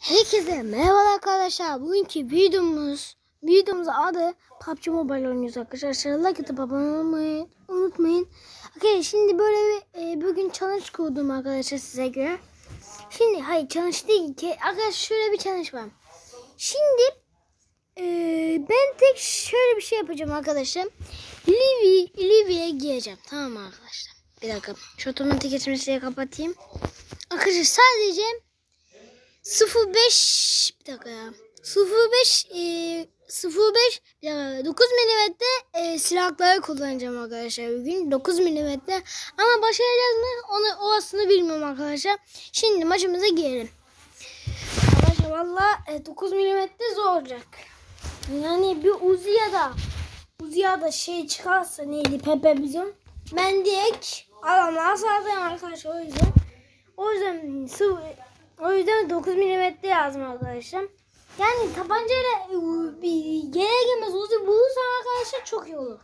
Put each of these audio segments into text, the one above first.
Herkese merhaba arkadaşlar. Bugünkü videomuz videomuzun adı PUBG Mobile oynuyoruz arkadaşlar. Like atıp abone olmayı unutmayın. Okay, şimdi böyle bir, e, bugün challenge kurdum arkadaşlar size göre. Şimdi hayır challenge değil ki arkadaşlar şöyle bir challenge var. Şimdi e, ben tek şöyle bir şey yapacağım arkadaşlar. Livy, Livy'ye gireceğim. Tamam arkadaşlar? Bir dakika. Şu otomatik geçmesiyle kapatayım. Arkadaşlar sadece 05 bir dakika ya. 05 e, 05 bir dakika, 9 milimetre e, silahları kullanacağım arkadaşlar bugün 9 milimetre ama başaracağız mı onu o aslında bilmiyorum arkadaşlar. Şimdi maçımıza girelim. Arkadaşlar valla e, 9 milimetre zor olacak. Yani bir Uzi ya da Uzi ya da şey çıkarsa neydi Pepe bizim. Ben direkt adamlara saldırıyorum arkadaşlar o yüzden. O yüzden sıvı o yüzden 9 mm lazım arkadaşlar. Yani tabancayla gene gelmez Uzi bulursam arkadaşlar çok iyi olur.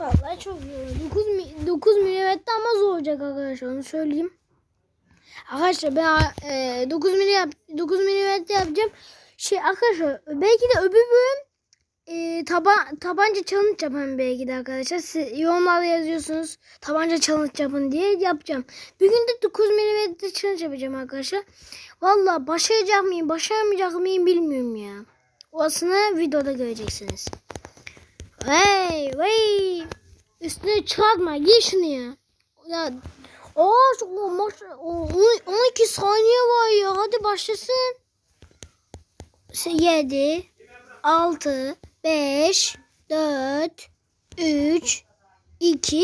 Vallahi çok iyi olur. 9, mi- 9 mm ama zor olacak arkadaşlar onu söyleyeyim. Arkadaşlar ben e, 9 mm yap, 9 mm yapacağım. Şey arkadaşlar belki de öbür bölüm e, taba, tabanca challenge yapın belki de arkadaşlar. Siz yorumlarda yazıyorsunuz tabanca challenge yapın diye yapacağım. Bugün de 9 mm challenge yapacağım arkadaşlar. Valla başaracak mıyım başaramayacak mıyım bilmiyorum ya. Orasını videoda göreceksiniz. Hey hey. Üstüne çıkartma giy şunu ya. Ya o maç o, 12 saniye var ya. Hadi başlasın. 7 6 5 4 3 2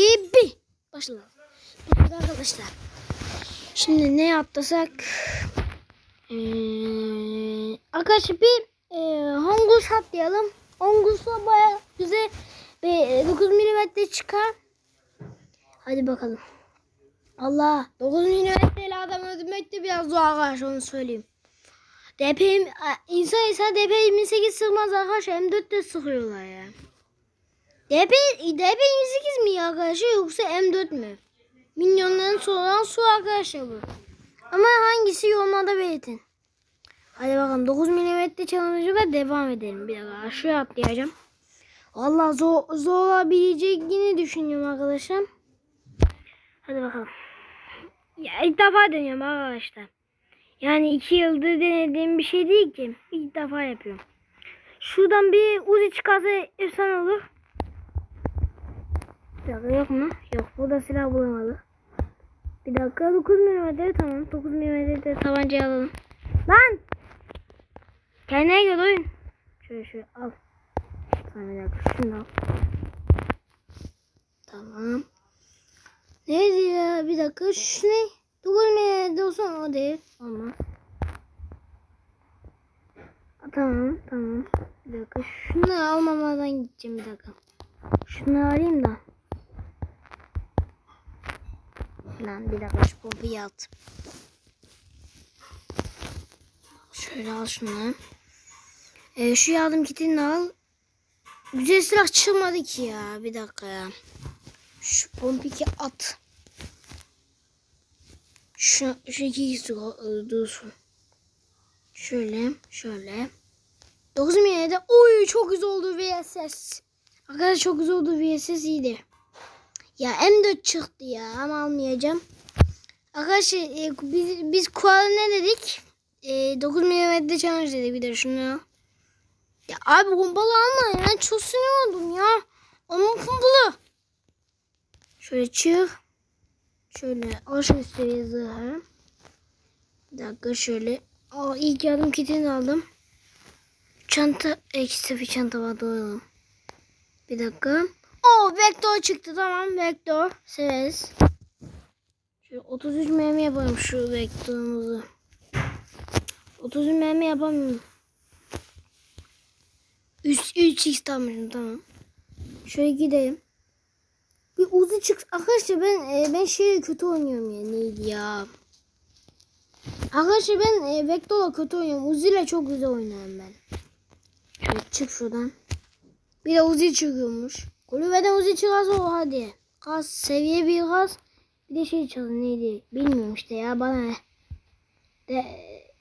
1 Başla. Başladı arkadaşlar. Şimdi ne atlasak? Ee, arkadaşlar bir e, Hongus atlayalım. Hongus'la baya güzel bir 9 milimetre çıkar. Hadi bakalım. Allah 9 milimetreyle adam öldürmek de biraz zor arkadaşlar onu söyleyeyim. DP insan insan DP 28 sıkmaz arkadaşlar M4 de sıkıyorlar ya. DP DP 28 mi arkadaşlar yoksa M4 mü? Minyonların soran su arkadaşlar bu. Ama hangisi yorumlarda belirtin. Hadi bakalım 9 mm challenge'a devam edelim. Bir dakika aşağı atlayacağım. Vallahi zor, zor olabileceğini düşünüyorum arkadaşlar. Hadi bakalım. Ya ilk defa deniyorum arkadaşlar. Yani iki yıldır denediğim bir şey değil ki. İlk defa yapıyorum. Şuradan bir uzi çıkarsa efsane olur. Bir dakika yok mu? Yok. Burada silah bulamadı. Bir dakika 9 mm tamam. 9 mm de tabancayı alalım. Lan! Kendine gel oyun. Şöyle şöyle al. Tamam bir dakika şunu al. Tamam. Neydi ya? Bir dakika şu ne? 9 mm olsun o değil. Olmaz. Tamam tamam. Bir dakika şunu almamadan gideceğim bir dakika. Şunu alayım da. Lan bir dakika şu pompayı at. Şöyle al şunu. Ee, şu yardım kitini al. Güzel silah çıkmadı ki ya. Bir dakika ya. Şu pompiki at. Şu, kişi dursun. Şöyle, şöyle. 9 de oy çok güzel oldu VSS. Arkadaşlar çok güzel oldu VSS iyiydi. Ya M4 çıktı ya ama almayacağım. Arkadaşlar e, biz, biz kuala ne dedik? E, 9 mm challenge dedik bir de şunu. Ya abi pompalı alma ya. Çok sinir oldum ya. Onun pompalı. Şöyle çık. Şöyle aşağı seviye zırhı. Bir dakika şöyle. Aa, ilk yardım kitini aldım. Çanta, ekstra bir çanta var doğru. Bir dakika. Oo vektör çıktı tamam vektör. Severiz. Şöyle 33 mermi yapalım şu vektörümüzü. 33 mermi yapamıyorum. 3 3x tamam tamam. Şöyle gidelim. Bir uzu çık. Arkadaşlar ben e, ben şey kötü oynuyorum ya. Neydi ya? Arkadaşlar ben e, kötü oynuyorum. Uzi ile çok güzel oynuyorum ben. Şöyle çık şuradan. Bir de Uzi çıkıyormuş. Kulübeden Uzi çıkarsa o hadi. Gaz seviye bir gaz. Bir de şey çalın neydi? Bilmiyorum işte ya bana. De,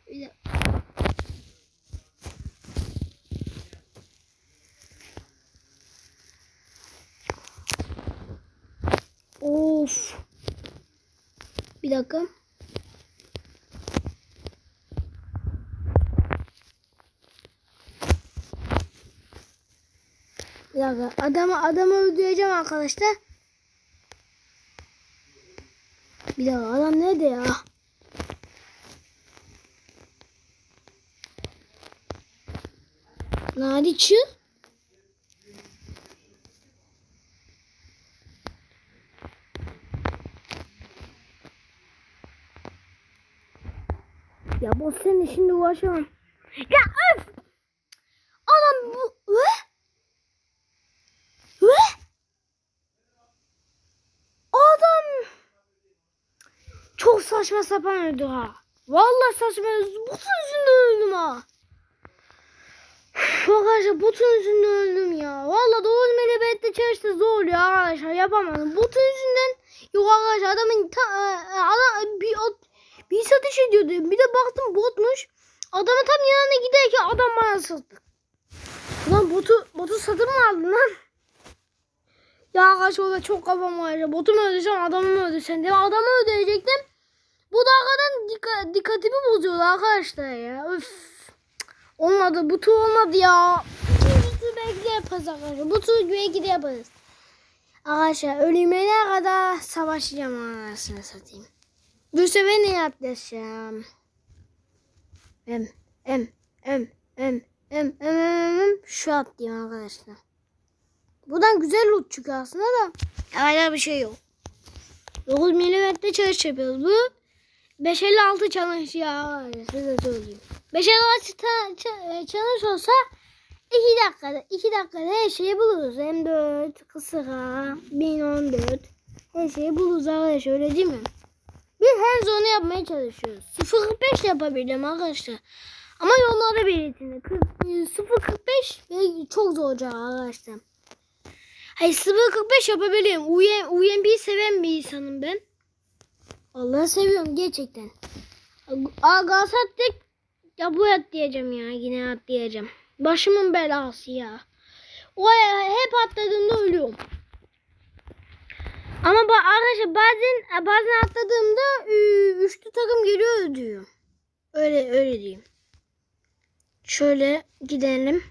Bir dakika. Of. Bir dakika. Bir dakika. Adamı adamı öldüreceğim arkadaşlar. Bir dakika adam nerede ya? Hadi çık. Bu senin şimdi uğraşamam. Ya öf! Adam bu... Ve? Ve? Adam... Çok saçma sapan öldü ha. Vallahi saçma. Butun yüzünden öldüm ha. Arkadaşlar butun yüzünden öldüm ya. Vallahi doğru melebette çalıştı zor ya arkadaşlar yapamadım. Butun yüzünden yok arkadaşlar adamın ta, e, e, adam bir bir satış ediyordu. Bir de baktım botmuş. Adamın tam yanına giderken adam bana sattı. Lan botu botu satın mı aldın lan? Ya arkadaşlar orada çok kafam var. Botu mu öldüreceğim adamı mı öldüreceğim diye. Adamı öldürecektim. Bu da arkadan dikka- dikkatimi bozuyordu arkadaşlar ya. Üf. Olmadı. Bu tur olmadı ya. İkincisi belki de yaparız arkadaşlar. Bu tur belki de yaparız. Arkadaşlar ölümüne kadar savaşacağım anasını satayım. Bu sefer ne yapacağım? Em em em em em em em em şu atlayayım arkadaşlar. Buradan güzel loot çıkıyor aslında da. Hala bir şey yok. 9 milimetre çalış yapıyoruz. Bu 556 çalış ya. Size söyleyeyim. 556 ta- ça- çalış olsa 2 dakikada 2 dakikada her şeyi buluruz. M4, kısıra, 1014 her şeyi buluruz arkadaşlar öyle değil mi? Biz her zonu yapmaya çalışıyoruz. 0.45 yapabildim arkadaşlar. Ama yollarda belirtildi. 0.45 ve çok zor olacak arkadaşlar. Hayır 0.45 yapabilirim. UM, UMP'yi seven bir insanım ben. Allah'ı seviyorum gerçekten. Aa attık. Ya bu atlayacağım ya. Yine atlayacağım. Başımın belası ya. O hep atladığımda ölüyorum. Ama ba arkadaşlar bazen bazen atladığımda ü, üçlü takım geliyor diyor. Öyle öyle diyeyim. Şöyle gidelim.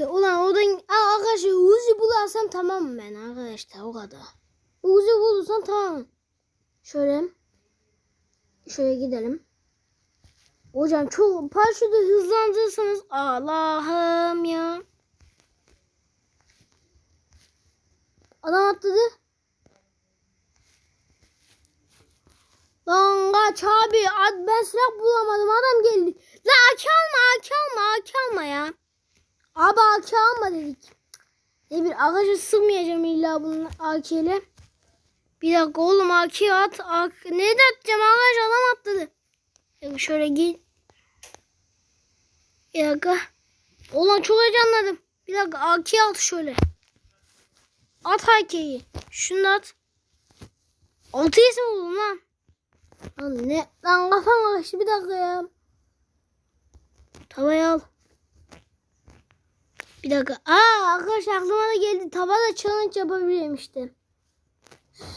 Ulan oradan arkadaşlar Uzi bularsam tamam ben arkadaşlar o kadar. Uzi bulursam tamam. Şöyle şöyle gidelim. Hocam çok paraşütü hızlandırırsanız Allah'ım ya. Adam atladı. Lan kaç abi. Ad- Ben silah bulamadım. Adam geldi. La AK alma AK alma AK alma ya. Abi AK alma dedik. Ne bir ağaca sıkmayacağım illa bunun AK. Bir dakika oğlum AK at. AK. Ne de atacağım ağaç adam atladı. Ya şöyle git. Bir dakika. Ulan çok heyecanladım. Bir dakika AK at şöyle. At AK'yi. Şunu at. Altı isim oldum lan. Lan ne? Lan kafam karıştı bir dakika ya. Tavayı al. Bir dakika. Aa arkadaşlar aklıma da geldi. Tavada challenge yapabilirim işte.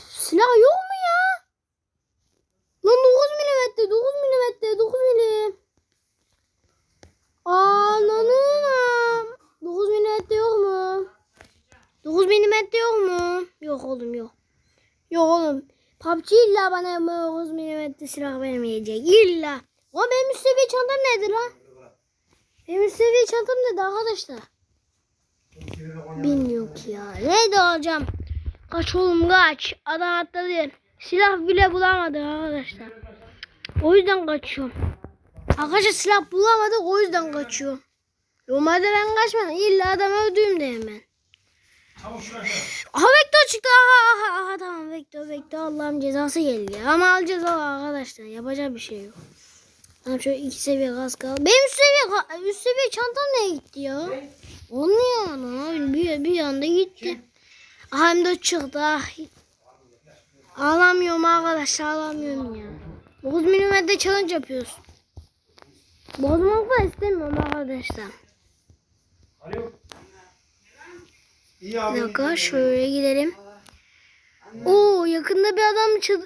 Silah yok mu ya? Lan 9 milimetre, 9 milimetre, 9 milim. Ananım. 9 milimetre yok mu? 9 milimetre yok mu? Yok oğlum yok. Yok oğlum. PUBG illa bana 9 milimetre silah vermeyecek. İlla. O benim üst seviye çantam nerede lan? Benim üst seviye çantam nerede arkadaşlar? Bilmiyorum ki ya. Neydi hocam? Kaç oğlum kaç. Adam atladı. Silah bile bulamadı arkadaşlar. O yüzden kaçıyorum. Arkadaşlar silah bulamadık o yüzden kaçıyor. Normalde ben kaçmadım. İlla adam hemen. Aha Vector çıktı. Aha, aha, aha tamam Vector Vector Allah'ım cezası geldi. ya. Ama alacağız ama arkadaşlar. Yapacak bir şey yok. Tamam şöyle iki seviye gaz kaldı. Benim üst seviye, üst seviye çantam nereye gitti ya? Olmuyor ana abi. Bir, bir anda gitti. Aha hem de çıktı. Ah. Ağlamıyorum arkadaşlar ağlamıyorum ya. 9 milimetre challenge yapıyoruz. Bozmak da istemiyorum arkadaşlar. Alo. Bir dakika şöyle gidelim. Oo yakında bir adam çıl...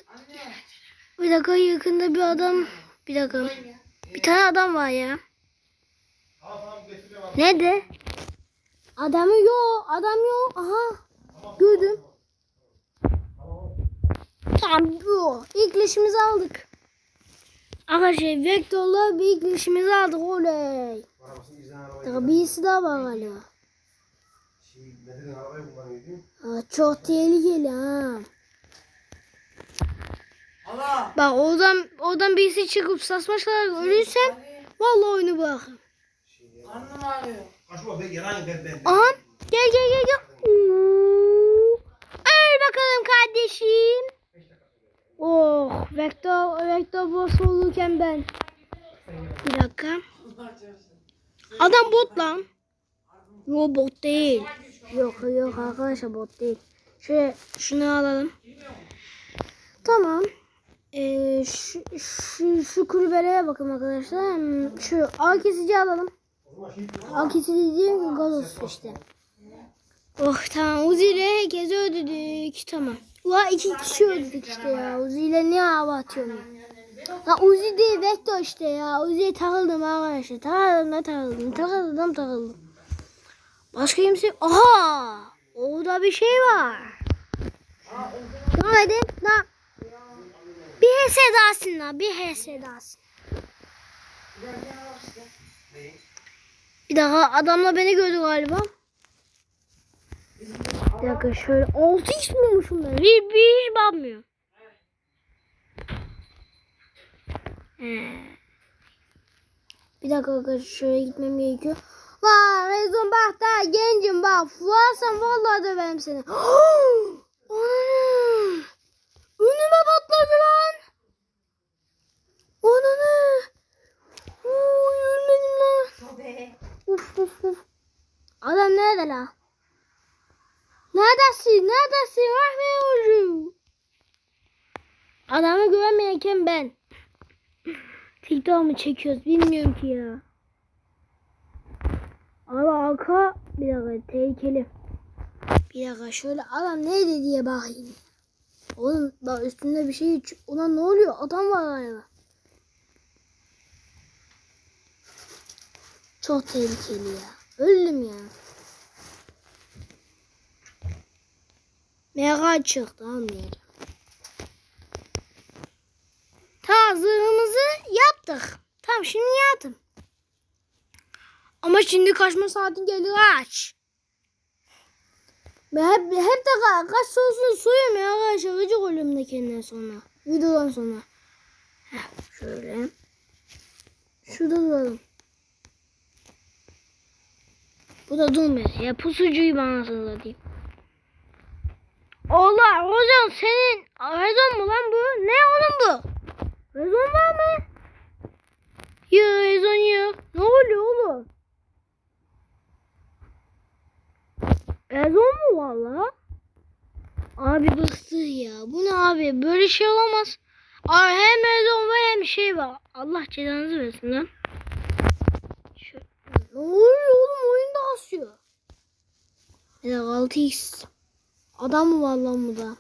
Bir dakika yakında bir adam... Bir dakika. Bir tane adam var ya. Nerede? Adamı yok. Adam yok. Aha. Gördüm. Tamam yok. İlk leşimizi aldık. Arkadaşlar Vector'la bir ilk leşimizi aldık. Oley. Daha birisi daha var galiba. Şimdi Metin'in arabayı kullanıyor değil mi? Aa, çok tehlikeli ha. Allah. Bak oradan oradan birisi çıkıp saçmaşlar ölürsem vallahi oyunu bırakırım. Karnım ağrıyor. Kaçma be yalan ben ben. Aha gel gel gel gel. Oo. Öl bakalım kardeşim. Oh vektör vektör boss olurken ben. Bir dakika. Adam bot lan. Yo bot değil. Yok yok arkadaşlar bot değil. Şöyle şunu alalım. Tamam. Ee, şu, şu, şu kulübelere bakın arkadaşlar. Hmm, Şu ağ kesici alalım. Ağ kesici gibi gazoz işte. Oh tamam Uzi ile herkesi öldürdük. Tamam. Ula iki kişi öldürdük işte ya. Uzi ile ne hava atıyorum ya. Uzi değil Vector işte ya. Uzi'ye takıldım arkadaşlar. Takıldım da takıldım. Takıldım takıldım. Başka kimse... Aha! Orada bir şey var. Hadi? Ne? Bir HS dahasın la. Bir HS dahasın. Bir daha adamla beni gördü galiba. Bir dakika şöyle 6 x bulmuşum ben. Bir, bir hiç bakmıyor. He. Bir dakika şöyle gitmem gerekiyor. Vay rezon bak daha gencim bak. Fuarsan vallahi döverim seni. Ananı. Önüme patladı lan. Ananı. Uy ölmedim lan. Uf uf uf. Adam nerede la? Neredesin? Neredesin? Rahmi. Adamı güvenmeyken ben. TikTok mı çekiyoruz bilmiyorum ki ya. Abi arka bir dakika tehlikeli. Bir dakika şöyle adam neydi diye bakayım. Oğlum bak üstünde bir şey. Ulan ne oluyor? Adam var galiba. Çok tehlikeli ya. Öldüm ya. Mega çıktı anlayacağım. Ta yaptık. Tamam şimdi yattım. Ama şimdi kaçma saatin geldi kaç. Ben hep, hep de ka- kaç sorusunu soruyorum ya arkadaşlar. Gıcık oluyorum da kendinden sonra. Videodan sonra. Heh, şöyle. Şurada duralım. Bu da durmuyor. Ya pusucuyu bana satayım. Allah hocam senin rezon mu lan bu? Ne oğlum bu? Rezon var mı? Yok rezon yok. Ne oluyor oğlum? Rezon mu var la? Abi bıktık ya. Bu ne abi? Böyle şey olamaz. Abi hem rezon var hem şey var. Allah cezanızı versin lan. Şu... Ne oluyor oğlum? Oyunda asıyor. Dakika 6x. Adam mı var lan burada?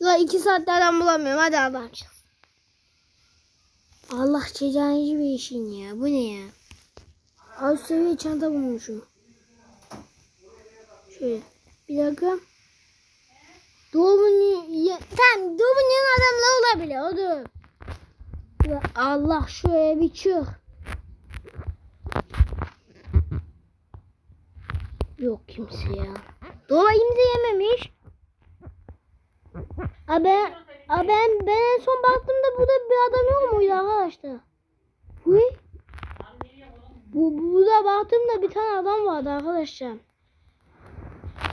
Ya iki saatte adam bulamıyorum. Hadi adam çıksın. Allah cezanızı işin ya. Bu ne ya? Alt seviye çanta bulmuşum. Şöyle. Bir dakika. Doğumun tamam doğumun adamla olabilir. O da. Allah şöyle bir çık. Yok kimse ya. Dola kimse yememiş. Abi, abi ben, ben en son baktığımda burada bir adam yok muydu arkadaşlar? Bu, bu burada baktığımda bir tane adam vardı arkadaşlar.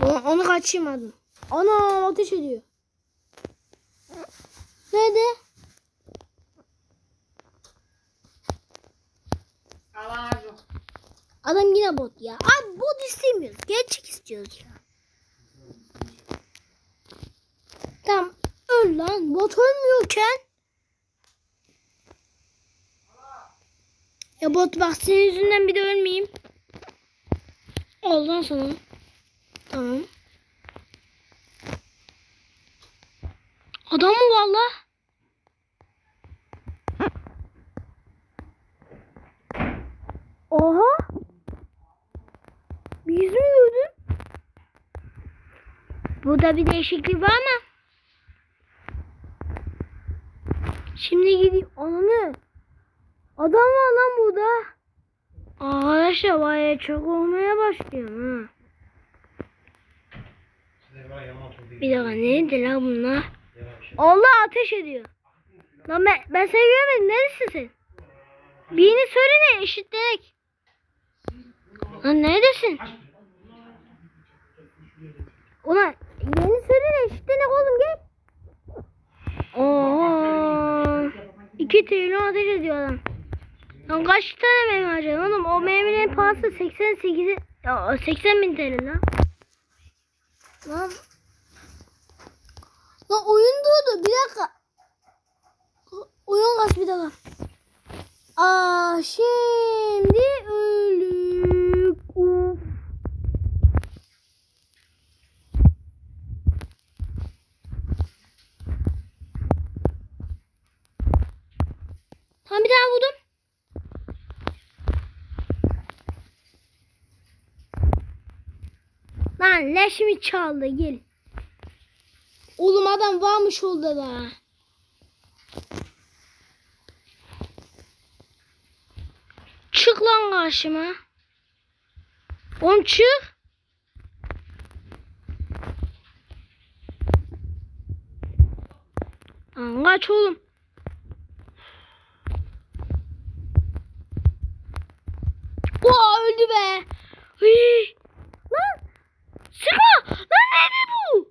Onu, onu kaçırmadım. Ana ateş ediyor. Nerede? Adam yine bot ya. Abi bot istemiyoruz. Gerçek istiyoruz ya. Tamam öl lan. Bot ölmüyorken. Ya bot bak senin yüzünden bir de ölmeyeyim. Ondan sonra. Tamam. Adam mı valla? Oha. Bir yüz mü gördün? Burada bir değişiklik var mı? Şimdi gideyim. Ananı. Adam var lan burada. Arkadaşlar bayağı çok olmaya başlıyor ha. Bir dakika neydi lan bunlar? Allah ateş ediyor. Lan ben, ben seni görmedim. Neredesin sen? Birini söyle eşitlenek. Lan neredesin? Ulan yeni söyle eşitlenek oğlum gel. Oo. İki trilyon ateş ediyor adam. Lan kaç tane mermi harcadın oğlum? O merminin pahası 88'i ya 80 bin TL. Lan. Lan oyun durdu bir dakika. Oyun kaç bir dakika. Aa şimdi öldük. Uf. Tamam bir daha vurdum. Lan leşimi çaldı gel. Oğlum adam varmış oldu da. Çık lan karşıma. Oğlum çık. Lan kaç oğlum. Oha öldü be. Hıy. Lan sıkma. Lan neydi bu?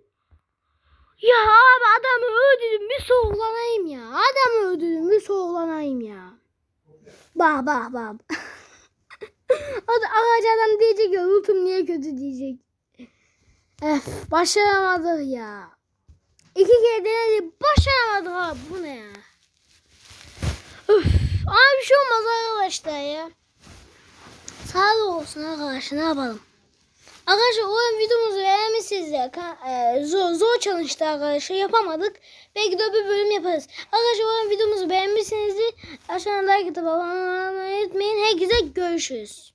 Ya abi adamı öldürdüm bir soğuklanayım ya. Adamı öldürdüm bir soğuklanayım ya. Bak bak bak. o da ağaç adam diyecek ya lootum niye kötü diyecek. Öf başaramadık ya. İki kere denedik başaramadık abi bu ne ya. Öf ama bir şey olmaz arkadaşlar ya. Sağlık olsun arkadaşlar ne yapalım. Arkadaşlar o videomuzu beğenmişsiniz ya. Ka- e, zor, zor çalıştı arkadaşlar yapamadık. Belki de bir bölüm yaparız. Arkadaşlar o videomuzu beğenmişsinizdir. Aşağıdan like atıp abone olmayı unutmayın. Herkese görüşürüz.